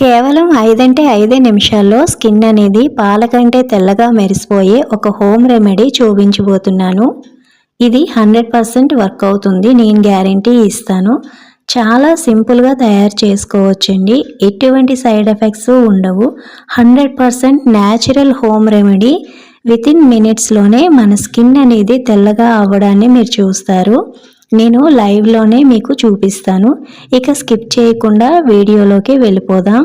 కేవలం ఐదంటే ఐదే నిమిషాల్లో స్కిన్ అనేది పాల కంటే తెల్లగా మెరిసిపోయే ఒక హోమ్ రెమెడీ చూపించబోతున్నాను. ఇది హండ్రెడ్ పర్సెంట్ వర్క్ అవుతుంది. నేను గ్యారంటీ ఇస్తాను. చాలా సింపుల్గా తయారు చేసుకోవచ్చండి. ఎటువంటి సైడ్ ఎఫెక్ట్స్ ఉండవు. Hundred percent natural home remedy within మినిట్స్లోనే మన స్కిన్ అనేది తెల్లగా అవ్వడాన్ని మీరు చూస్తారు. నేను లైవ్లోనే మీకు చూపిస్తాను. ఇక స్కిప్ చేయకుండా వీడియోలోకి వెళ్ళిపోదాం.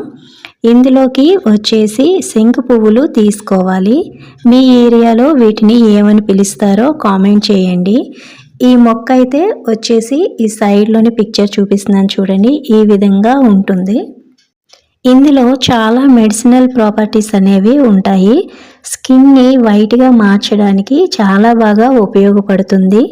ఇందులోకి వచ్చేసి శంకు పువ్వులు తీసుకోవాలి. మీ ఏరియాలో వీటిని ఏమని పిలుస్తారో కామెంట్ చేయండి. ఈ మొక్క అయితే వచ్చేసి ఈ సైడ్లోని పిక్చర్ చూపిస్తున్నాను చూడండి. ఈ విధంగా ఉంటుంది. ఇందులో చాలా మెడిసినల్ ప్రాపర్టీస్ అనేవి ఉంటాయి. స్కిన్ని వైట్గా మార్చడానికి చాలా బాగా ఉపయోగపడుతుంది.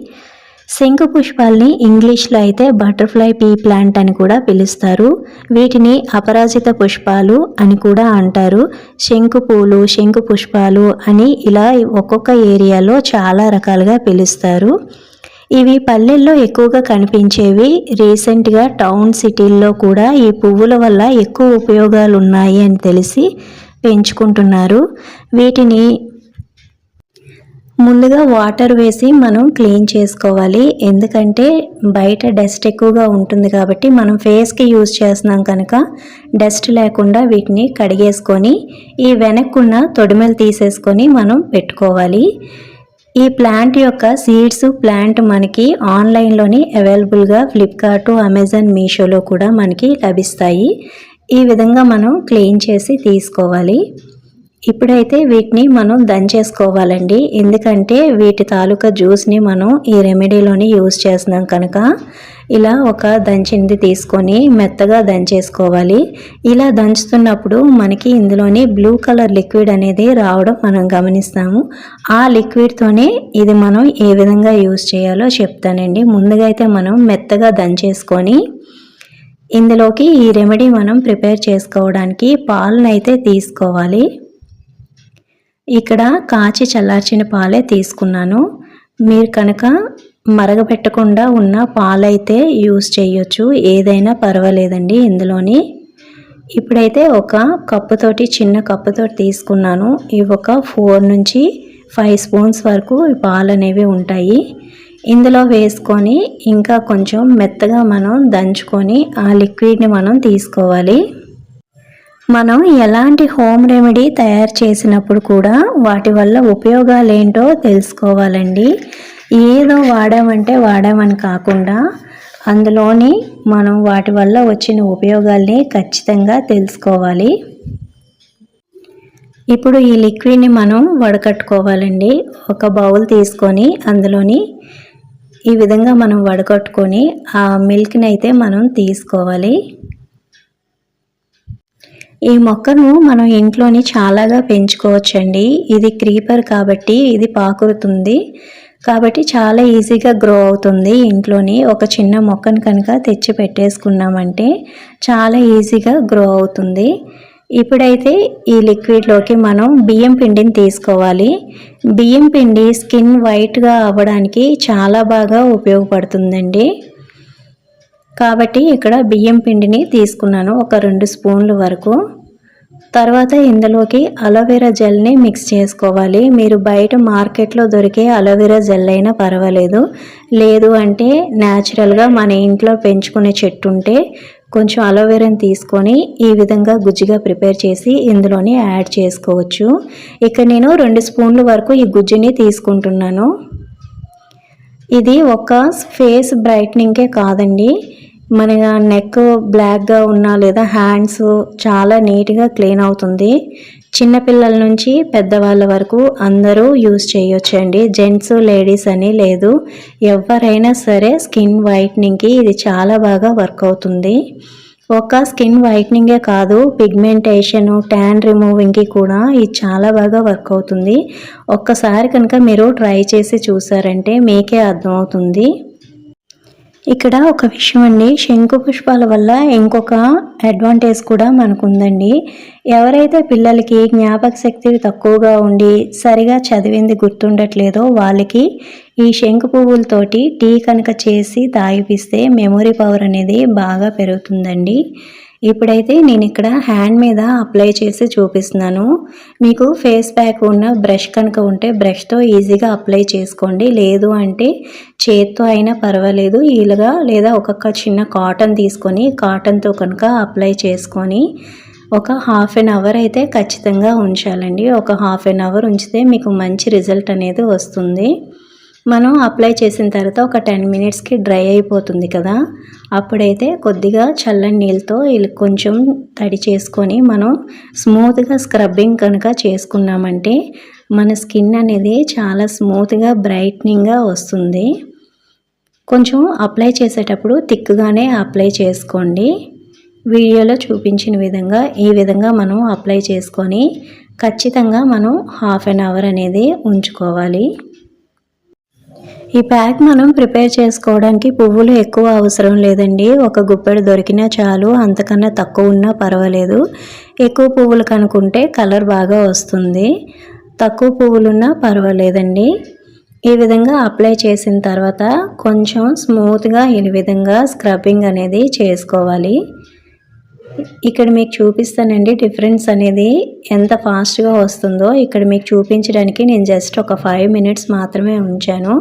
శంకు పుష్పాల్ని ఇంగ్లీష్లో అయితే బటర్ఫ్లై పీ ప్లాంట్ అని కూడా పిలుస్తారు. వీటిని అపరాజిత పుష్పాలు అని కూడా అంటారు. శంకు పూలు శంకు పుష్పాలు అని ఇలా ఒక్కొక్క ఏరియాలో చాలా రకాలుగా పిలుస్తారు. ఇవి పల్లెల్లో ఎక్కువగా కనిపించేవి. రీసెంట్గా టౌన్ సిటీల్లో కూడా ఈ పువ్వుల వల్ల ఎక్కువ ఉపయోగాలు ఉన్నాయి అని తెలిసి పెంచుకుంటున్నారు. వీటిని ముందుగా వాటర్ వేసి మనం క్లీన్ చేసుకోవాలి. ఎందుకంటే బయట డస్ట్ ఎక్కువగా ఉంటుంది కాబట్టి మనం ఫేస్కి యూజ్ చేస్తున్నాం కనుక డస్ట్ లేకుండా వీటిని కడిగేసుకొని ఈ వెనక్కున్న తొడిమెలు తీసేసుకొని మనం పెట్టుకోవాలి. ఈ ప్లాంట్ యొక్క సీడ్స్ ప్లాంట్ మనకి ఆన్లైన్లోని అవైలబుల్గా ఫ్లిప్కార్ట్ అమెజాన్ మీషోలో కూడా మనకి లభిస్తాయి. ఈ విధంగా మనం క్లీన్ చేసి తీసుకోవాలి. ఇప్పుడైతే వీటిని మనం దంచేసుకోవాలండి ఎందుకంటే వీటి తాలూకా జ్యూస్ని మనం ఈ రెమెడీలోని యూజ్ చేస్తున్నాం కనుక ఇలా ఒక దంచింది తీసుకొని మెత్తగా దంచేసుకోవాలి ఇలా దంచుతున్నప్పుడు మనకి ఇందులోని బ్లూ కలర్ లిక్విడ్ అనేది రావడం మనం గమనిస్తాము. ఆ లిక్విడ్తోనే ఇది మనం ఏ విధంగా యూజ్ చేయాలో చెప్తానండి. ముందుగా అయితే మనం మెత్తగా దంచేసుకొని ఇందులోకి ఈ రెమెడీ మనం ప్రిపేర్ చేసుకోవడానికి పాలనైతే తీసుకోవాలి. ఇక్కడ కాచి చల్లార్చిన పాలే తీసుకున్నాను. మీరు కనుక మరగపెట్టకుండా ఉన్న పాలైతే యూస్ చేయొచ్చు. ఏదైనా పర్వాలేదండి ఇందులోని. ఇప్పుడైతే ఒక కప్పుతోటి చిన్న కప్పుతో తీసుకున్నాను. ఇవి ఒక ఫోర్ నుంచి ఫైవ్ స్పూన్స్ వరకు పాలు అనేవి ఉంటాయి. ఇందులో వేసుకొని ఇంకా కొంచెం మెత్తగా మనం దంచుకొని ఆ లిక్విడ్ని మనం తీసుకోవాలి. మనం ఎలాంటి హోమ్ రెమెడీ తయారు చేసినప్పుడు కూడా వాటి వల్ల ఉపయోగాలు ఏంటో తెలుసుకోవాలండి. ఏదో వాడామంటే వాడామని కాకుండా అందులోని మనం వాటి వల్ల వచ్చిన ఉపయోగాల్ని ఖచ్చితంగా తెలుసుకోవాలి. ఇప్పుడు ఈ లిక్విడ్ని మనం వడకట్టుకోవాలండి. ఒక బౌల్ తీసుకొని అందులోని ఈ విధంగా మనం వడకట్టుకొని ఆ మిల్క్ని అయితే మనం తీసుకోవాలి. ఈ మొక్కను మనం ఇంట్లోని చాలాగా పెంచుకోవచ్చండి. ఇది క్రీపర్ కాబట్టి ఇది పాకురుతుంది. కాబట్టి చాలా ఈజీగా గ్రో అవుతుంది ఇంట్లోని. ఒక చిన్న మొక్కను కనుక తెచ్చి పెట్టేసుకున్నామంటే చాలా ఈజీగా గ్రో అవుతుంది. ఇప్పుడైతే ఈ లిక్విడ్లోకి మనం బియ్యం పిండిని తీసుకోవాలి. బియ్యం పిండి స్కిన్ వైట్గా అవ్వడానికి చాలా బాగా ఉపయోగపడుతుందండి. కాబట్టి ఇక్కడ బియ్యం పిండిని తీసుకున్నాను ఒక రెండు స్పూన్ల వరకు. తర్వాత ఇందులోకి అలోవెరా జెల్ని మిక్స్ చేసుకోవాలి. మీరు బయట మార్కెట్లో దొరికే అలోవెరా జెల్ అయినా పర్వాలేదు. లేదు అంటే న్యాచురల్గా మన ఇంట్లో పెంచుకునే చెట్టు ఉంటే కొంచెం అలోవెరాని తీసుకొని ఈ విధంగా గుజ్జుగా ప్రిపేర్ చేసి ఇందులోనే యాడ్ చేసుకోవచ్చు. ఇక్కడ నేను రెండు స్పూన్ల వరకు ఈ గుజ్జుని తీసుకుంటున్నాను. ఇది ఒక ఫేస్ బ్రైట్నింగ్కే కాదండి. మన నెక్ బ్లాక్గా ఉన్నా లేదా హ్యాండ్స్ చాలా నీట్గా క్లీన్ అవుతుంది. చిన్నపిల్లల నుంచి పెద్దవాళ్ళ వరకు అందరూ యూస్ చేయొచ్చండి. జెంట్స్ లేడీస్ అని లేదు. ఎవరైనా సరే స్కిన్ వైట్నింగ్కి ఇది చాలా బాగా వర్క్ అవుతుంది. ఒక స్కిన్ వైట్నింగే కాదు పిగ్మెంటేషన్ ట్యాన్ రిమూవింగ్కి కూడా ఇది చాలా బాగా వర్క్ అవుతుంది. ఒక్కసారి కనుక మీరు ట్రై చేసి చూసారంటే మీకే అర్థమవుతుంది. ఇక్కడ ఒక విషయం అండి. శంకు పుష్పాల వల్ల ఇంకొక అడ్వాంటేజ్ కూడా మనకు ఉందండి ఎవరైతే పిల్లలకి జ్ఞాపక శక్తి తక్కువగా ఉండి సరిగా చదివింది గుర్తుండట్లేదో వాళ్ళకి ఈ శంకు పువ్వులతోటి టీ కనుక చేసి తాగిపిస్తే మెమొరీ పవర్ అనేది బాగా పెరుగుతుందండి. ఇప్పుడైతే నేను ఇక్కడ హ్యాండ్ మీద అప్లై చేసి చూపిస్తున్నాను. మీకు ఫేస్ ప్యాక్ ఉన్న బ్రష్ కనుక ఉంటే బ్రష్తో ఈజీగా అప్లై చేసుకోండి. లేదు అంటే చేత్తో అయినా పర్వాలేదు. ఇలాగా లేదా ఒక్కొక్క చిన్న కాటన్ తీసుకొని కాటన్తో కనుక అప్లై చేసుకొని ఒక హాఫ్ అన్ అవర్ అయితే ఖచ్చితంగా ఉంచాలండి. ఒక హాఫ్ అన్ అవర్ ఉంచితే మీకు మంచి రిజల్ట్ అనేది వస్తుంది. మనం అప్లై చేసిన తర్వాత ఒక టెన్ మినిట్స్కి డ్రై అయిపోతుంది కదా. అప్పుడైతే కొద్దిగా చల్లని నీళ్ళతో కొంచెం తడి చేసుకొని మనం స్మూత్గా స్క్రబ్బింగ్ కనుక చేసుకున్నామంటే మన స్కిన్ అనేది చాలా స్మూత్గా బ్రైట్నింగ్గా వస్తుంది. కొంచెం అప్లై చేసేటప్పుడు థిక్గానే అప్లై చేసుకోండి. వీడియోలో చూపించిన విధంగా ఈ విధంగా మనం అప్లై చేసుకొని ఖచ్చితంగా మనం హాఫ్ అన్ అవర్ అనేది ఉంచుకోవాలి. ఈ ప్యాక్ మనం ప్రిపేర్ చేసుకోవడానికి పువ్వులు ఎక్కువ అవసరం లేదండి. ఒక గుప్పెడు దొరికినా చాలు అంతకన్నా తక్కువ ఉన్నా పర్వాలేదు. ఎక్కువ పువ్వులు కనుక్కుంటే కలర్ బాగా వస్తుంది. తక్కువ పువ్వులున్నా పర్వాలేదండి. ఈ విధంగా అప్లై చేసిన తర్వాత కొంచెం స్మూత్గా ఈ విధంగా స్క్రబ్బింగ్ అనేది చేసుకోవాలి. ఇక్కడ మీకు చూపిస్తానండి డిఫరెన్స్ అనేది ఎంత ఫాస్ట్గా వస్తుందో. ఇక్కడ మీకు చూపించడానికి నేను జస్ట్ ఒక ఫైవ్ మినిట్స్ మాత్రమే ఉంచాను.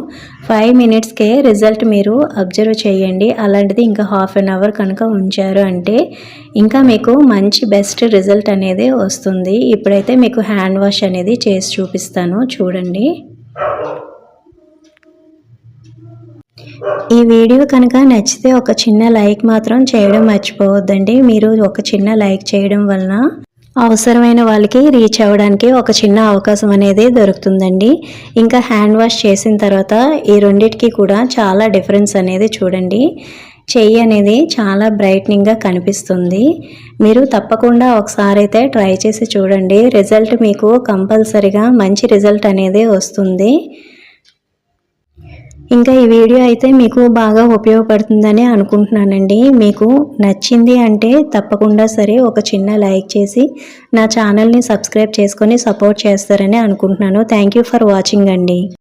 ఫైవ్ మినిట్స్కే రిజల్ట్ మీరు అబ్జర్వ్ చేయండి. అలాంటిది ఇంకా హాఫ్ అన్ అవర్ కనుక ఉంచారు అంటే ఇంకా మీకు మంచి బెస్ట్ రిజల్ట్ అనేది వస్తుంది. ఇప్పుడైతే మీకు హ్యాండ్ వాష్ అనేది చేసి చూపిస్తాను. చూడండి. ఈ వీడియో కనుక నచ్చితే ఒక చిన్న లైక్ మాత్రం చేయడం మర్చిపోవద్దండి. మీరు ఒక చిన్న లైక్ చేయడం వలన అవసరమైన వాళ్ళకి రీచ్ అవ్వడానికి ఒక చిన్న అవకాశం అనేది దొరుకుతుందండి. ఇంకా హ్యాండ్ వాష్ చేసిన తర్వాత ఈ రెండిటికి కూడా చాలా డిఫరెన్స్ అనేది చూడండి. చెయ్యి అనేది చాలా బ్రైట్నింగ్గా కనిపిస్తుంది. మీరు తప్పకుండా ఒకసారి అయితే ట్రై చేసి చూడండి. రిజల్ట్ మీకు కంపల్సరిగా మంచి రిజల్ట్ అనేది వస్తుంది. ఇంకా ఈ వీడియో అయితే మీకు బాగా ఉపయోగపడుతుందని అనుకుంటున్నానండి. మీకు నచ్చింది అంటే తప్పకుండా సరే ఒక చిన్న లైక్ చేసి నా ఛానల్ని సబ్స్క్రైబ్ చేసుకొని సపోర్ట్ చేస్తారని అనుకుంటున్నాను. థ్యాంక్ ఫర్ వాచింగ్ అండి.